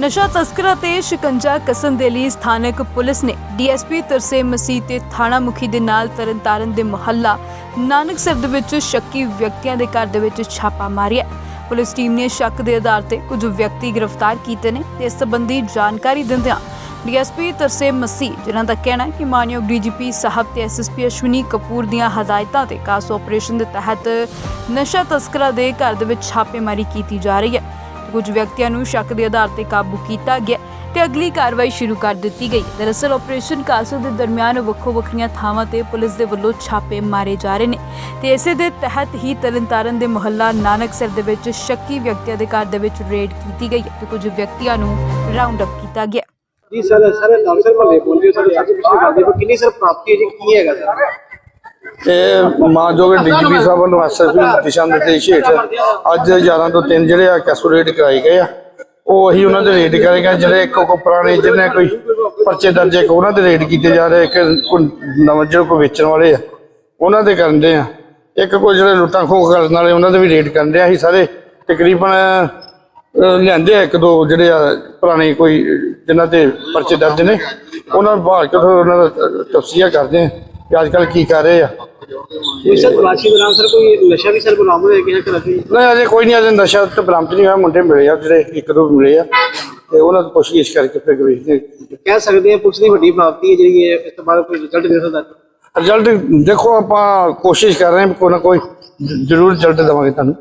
ਨਸ਼ਾ ਤਸਕਰਾਂ ਤੇ ਸ਼ਿਕੰਜਾ ਕਸਣ ਦੇ ਲਈ ਸਥਾਨਕ ਪੁਲਿਸ ਨੇ ਡੀਐਸਪੀ ਤਰਸੇਮ ਮਸੀਹ ਤੇ ਥਾਣਾ ਮੁਖੀ ਦੇ ਨਾਲ ਤਰਨਤਾਰਨ ਦੇ ਮੁਹੱਲਾ ਨਾਨਕਸਰ ਦੇ ਵਿੱਚ ਸ਼ੱਕੀ ਵਿਅਕਤੀਆਂ ਦੇ ਘਰ ਦੇ ਵਿੱਚ ਛਾਪਾ ਮਾਰਿਆ। ਪੁਲਿਸ ਟੀਮ ਨੇ ਸ਼ੱਕ ਦੇ ਆਧਾਰ ਤੇ ਕੁਝ ਵਿਅਕਤੀ ਗ੍ਰਿਫਤਾਰ ਕੀਤੇ ਨੇ ਤੇ ਇਸ ਸੰਬੰਧੀ ਜਾਣਕਾਰੀ ਦਿੰਦਿਆਂ ਡੀਐਸਪੀ ਤਰਸੇਮ ਮਸੀਹ, ਜਿਨ੍ਹਾਂ ਦਾ ਕਹਿਣਾ ਹੈ ਕਿ ਮਾਨਯੋਗ ਡੀਜੀਪੀ ਸਾਹਿਬ ਤੇ ਐਸਐਸਪੀ ਅਸ਼ਵਨੀ ਕਪੂਰ ਦੀਆਂ ਹਦਾਇਤਾਂ ਤੇ ਕਾਸ ਆਪਰੇਸ਼ਨ ਦੇ ਤਹਿਤ ਨਸ਼ਾ ਤਸਕਰਾਂ ਦੇ ਘਰ ਦੇ ਵਿੱਚ ਛਾਪੇਮਾਰੀ ਕੀਤੀ ਜਾ ਰਹੀ ਹੈ। ਕੁਝ ਵਿਅਕਤੀਆਂ ਨੂੰ ਸ਼ੱਕ ਦੇ ਆਧਾਰ ਤੇ ਕਾਬੂ ਕੀਤਾ ਗਿਆ ਤੇ ਅਗਲੀ ਕਾਰਵਾਈ ਸ਼ੁਰੂ ਕਰ ਦਿੱਤੀ ਗਈ। ਦਰਅਸਲ ਆਪਰੇਸ਼ਨ ਕਾਸੋ ਦੇ ਦਰਮਿਆਨ ਵੱਖੋ ਵੱਖਰੀਆਂ ਥਾਵਾਂ ਤੇ ਪੁਲਿਸ ਦੇ ਵੱਲੋਂ ਛਾਪੇ ਮਾਰੇ ਜਾ ਰਹੇ ਨੇ ਤੇ ਇਸੇ ਦੇ ਤਹਿਤ ਹੀ ਤਰਨਤਾਰਨ ਦੇ ਮੁਹੱਲਾ ਨਾਨਕਸਰ ਦੇ ਵਿੱਚ ਸ਼ੱਕੀ ਵਿਅਕਤੀਆਂ ਦੇ ਘਰ ਦੇ ਵਿੱਚ ਰੇਡ ਕੀਤੀ ਗਈ ਤੇ ਕੁਝ ਵਿਅਕਤੀਆਂ ਨੂੰ ਰਾਉਂਡ ਅਪ ਕੀਤਾ ਗਿਆ। ਜੀ, ਸਰ ਸਰ, ਨਾਮ ਸਰ ਭੱਲੇ ਬੋਲਦੇ ਸਰ ਸਭ ਪਿਛਲੇ ਕਰਦੇ ਪਰ ਕਿੰਨੀ ਸਰ ਪ੍ਰਾਪਤੀ ਹੈ ਜੀ? ਕੀ ਹੈਗਾ ਸਰ? ਇਹ ਮਾਨਯੋਗ ਡੀਜੀਪੀ ਸਾਹਿਬ ਵੱਲੋਂ ਐਸਐਸਪੀ ਦਿਸ਼ਾ ਨਿਰਦੇਸ਼ ਹੇਠ ਅੱਜ 11 ਤੋਂ 3 ਜਿਹੜੇ ਆ ਕੈਸੋ ਰੇਡ ਕਰਾਏ ਗਏ ਆ। ਉਹ ਅਸੀਂ ਉਹਨਾਂ ਦੇ ਰੇਡ ਕਰੇਗਾ ਜਿਹੜੇ ਕੋ ਕੋ ਪੁਰਾਣੇ ਜਿਹਨੇ ਕੋਈ ਪਰਚੇ ਦਰਜ ਹੈ ਉਹਨਾਂ ਦੇ ਰੇਟ ਕੀਤੇ ਜਾ ਰਹੇ ਇੱਕ ਕੋਈ ਜਿਹੜੇ ਕੋ ਵੇਚਣ ਵਾਲੇ ਆ ਉਹਨਾਂ ਦੇ ਕਰਦੇ ਆ। ਇੱਕ ਕੋਈ ਜਿਹੜੇ ਲੁੱਟਾਂ ਖੋਹ ਕਰਨ ਵਾਲੇ ਉਹਨਾਂ ਦੇ ਵੀ ਰੇਟ ਕਰਦੇ ਆ। ਅਸੀਂ ਸਾਰੇ ਤਕਰੀਬਨ ਅਹ, ਲਿਆਂਦੇ ਆ ਇੱਕ ਦੋ ਜਿਹੜੇ ਆ ਪੁਰਾਣੇ ਕੋਈ ਜਿਨ੍ਹਾਂ ਤੇ ਪਰਚੇ ਦਰਜ ਨੇ ਉਹਨਾਂ ਨੂੰ ਭਾਲ ਕੇ ਫਿਰ ਉਹਨਾਂ ਦਾ ਤਫਸੀਆ ਕਰਦੇ ਆ ਕਿ ਅੱਜ ਕੱਲ ਕੀ ਕਰ ਰਹੇ ਆ। ਕੋਈ ਸਰ ਤਲਾਸ਼ੀ ਦੌਰਾਨ ਸਰ ਕੋਈ ਨਸ਼ਾ ਵੀ ਸਰ ਬਰਾਮਦ ਹੋਇਆ ਕਿ ਘਰ ਜੀ ਨਹੀਂ ਅਜੇ ਕੋਈ ਨਹੀਂ ਅਜੇ ਨਸ਼ਾ ਤੇ ਬਰਾਮਦ ਨਹੀਂ ਹੋਇਆ ਮੁੰਡੇ ਮਿਲੇ ਆ ਜਿਹੜੇ ਇੱਕ ਦੋ ਮਿਲੇ ਆ ਤੇ ਉਹਨਾਂ ਤੋਂ ਪੁੱਛਗਿੱਛ ਕਰਕੇ ਫਿਰ ਵੇਖਦੇ ਕਹਿ ਸਕਦੇ ਆ ਪੁਲਿਸ ਦੀ ਵੱਡੀ ਪ੍ਰਾਪਤੀ ਹੈ ਜਿਹੜੀ ਇਹ ਇਸ ਤੋਂ ਬਾਅਦ ਕੋਈ ਰਿਜ਼ਲਟ ਦੇ ਸਕਦਾ। ਰਿਜ਼ਲਟ ਦੇਖੋ ਆਪਾਂ ਕੋਸ਼ਿਸ਼ ਕਰ ਰਹੇ ਹਾਂ ਕੋਈ ਨਾ ਕੋਈ ਜ਼ਰੂਰ ਰਿਜ਼ਲਟ ਦੇਵਾਂਗੇ ਤੁਹਾਨੂੰ।